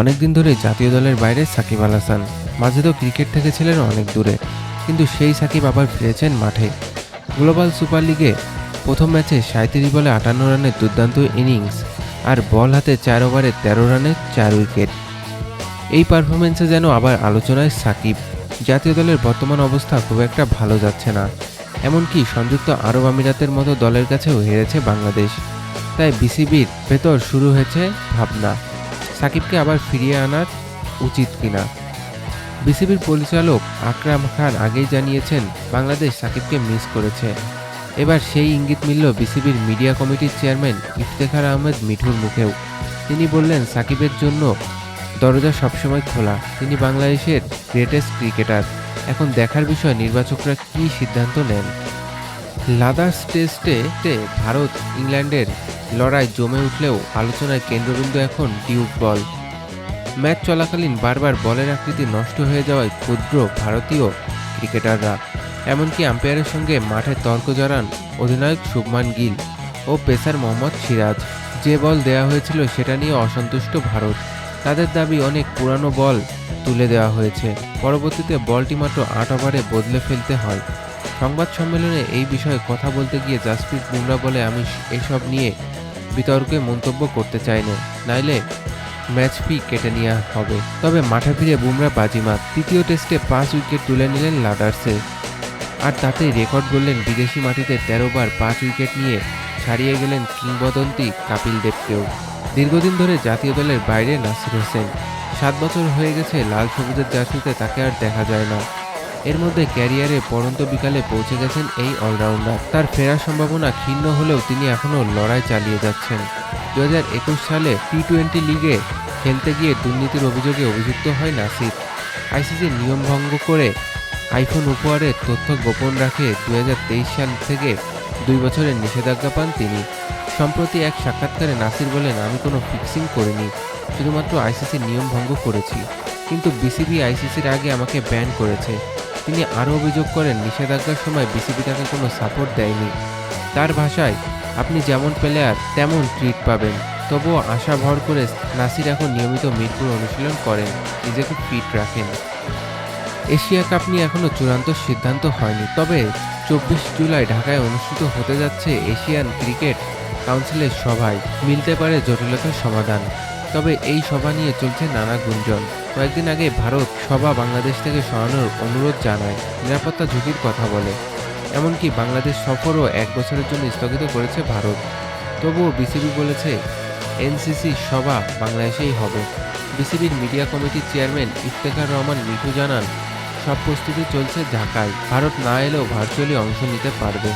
অনেকদিন ধরে জাতীয় দলের বাইরে সাকিব আল হাসান। মাঝে তো ক্রিকেট থেকে ছিলেন অনেক দূরে, কিন্তু সেই সাকিব আবার ফিরেছেন মাঠে। গ্লোবাল সুপার লিগে প্রথম ম্যাচে সাঁত্রিশ বলে আটান্ন রানের দুর্দান্ত ইনিংস আর বল হাতে চার ওভারে তেরো রানে চার উইকেট। এই পারফরমেন্সে যেন আবার আলোচনায় সাকিব। জাতীয় দলের বর্তমান অবস্থা খুব একটা ভালো যাচ্ছে না। এমনকি সংযুক্ত আরব আমিরাতের মতো দলের কাছেও হেরেছে বাংলাদেশ। তাই বিসিবির ভেতর শুরু হয়েছে ভাবনা। সাকিবকে আবার ফিরিয়ে আনার উচিত কিনা? বিসিবির পরিচালক আকরাম খান আগেই জানিয়েছেন, বাংলাদেশ সাকিবকে মিস করেছে। এবার সেই ইঙ্গিত মিলল বিসিবির মিডিয়া কমিটির চেয়ারম্যান ইফতেখার আহমেদ মিঠুর মুখেও। তিনি বললেন, সাকিবের জন্য দরজা সবসময় খোলা। তিনি বাংলাদেশের গ্রেটেস্ট ক্রিকেটার এখন দেখার বিষয়, নির্বাচকরা কী সিদ্ধান্ত নেন? লাদাস টেস্টে ভারত ইংল্যান্ডের লড়াই জমে উঠলেও আলোচনায় কেন্দ্রবিন্দু এখন টিউব বল। ম্যাচ চলাকালীন বারবার বলের আকৃতি নষ্ট হয়ে যাওয়ায় ক্ষুদ্র ভারতীয় ক্রিকেটাররা, এমনকি আম্পায়ারের সঙ্গে মাঠে তর্ক জড়ান অধিনায়ক শুভমান গিল ও পেসার মোহাম্মদ সিরাজ। যে বল দেওয়া হয়েছিল সেটা নিয়ে অসন্তুষ্ট ভারত। তাদের দাবি অনেক পুরানো বল তুলে দেওয়া হয়েছে। পরবর্তীতে বলটি মাত্র আট ওভারে বদলে ফেলতে হয়। সংবাদ সম্মেলনে এই বিষয়ে কথা বলতে গিয়ে জাসপ্রীত বুমরা বলে, আমি এসব নিয়ে বিতর্কে মন্তব্য করতে চাই না, নাইলে ম্যাচ ফি কেটে নেওয়া হবে। তবে মাঠে ফিরে বুমরা বাজিমাত। তৃতীয় টেস্টে পাঁচ উইকেট তুলে নিলেন লাডার্সে আর তাতে রেকর্ড গড়লেন বিদেশি মাটিতে তেরো বার পাঁচ উইকেট নিয়ে ছাড়িয়ে গেলেন কিংবদন্তি কাপিল দেবকেও। দীর্ঘদিন ধরে জাতীয় দলের বাইরে নাসির হোসেন। সাত বছর হয়ে গেছে লাল সবুজের জার্সিতে, তাকে আর দেখা যায় না। এর মধ্যে ক্যারিয়ারে পরন্ত বিকালে পৌঁছে গেছেন এই অলরাউন্ডার। তার ফেরার সম্ভাবনা ক্ষীণ হলেও তিনি এখনও লড়াই চালিয়ে যাচ্ছেন। দু হাজার একুশ সালে টি টোয়েন্টি লিগে খেলতে গিয়ে দুর্নীতির অভিযোগে অভিযুক্ত হয় নাসির। আইসিসির নিয়ম ভঙ্গ করে আইফোন উপহারের তথ্য গোপন রাখে দু হাজার তেইশ সাল থেকে দুই বছরের নিষেধাজ্ঞা পান তিনি। সম্প্রতি এক সাক্ষাৎকারে নাসির বলেন, আমি কোনো ফিক্সিং করিনি, শুধুমাত্র আইসিসির নিয়ম ভঙ্গ করেছি। কিন্তু বিসিবি আইসিসির আগে আমাকে ব্যান করেছে। তিনি আরও অভিযোগ করেন, নিষেধাজ্ঞার সময় বিসিবি তাকে কোনো সাপোর্ট দেয়নি। তার ভাষায়, আপনি যেমন প্লেয়ার তেমন ট্রিট পাবেন। তবুও আশা ভর করে নাসির এখন নিয়মিত মিরপুর অনুশীলন করেন, নিজেকে ফিট রাখেন। এশিয়া কাপ নিয়ে এখনও চূড়ান্ত সিদ্ধান্ত হয়নি, তবে চব্বিশ জুলাই ঢাকায় অনুষ্ঠিত হতে যাচ্ছে এশিয়ান ক্রিকেট কাউন্সিলের সভায়। মিলতে পারে জটিলতার সমাধান। তবে এই সভা নিয়ে চলছে নানা গুঞ্জন। কয়েকদিন আগে ভারত সভা বাংলাদেশ থেকে সরানোর অনুরোধ জানায়, নিরাপত্তা ঝুঁকির কথা বলে। এমনকি বাংলাদেশ সফরও এক বছরের জন্য স্থগিত করেছে ভারত। তবুও বিসিবি বলেছে, এনসিসি সভা বাংলাদেশেই হবে। বিসিবির মিডিয়া কমিটির চেয়ারম্যান ইফতেখার রহমান মিঠু জানান, সব প্রস্তুতি চলছে ঢাকায়। ভারত না এলেও ভার্চুয়ালি অংশ নিতে পারবে।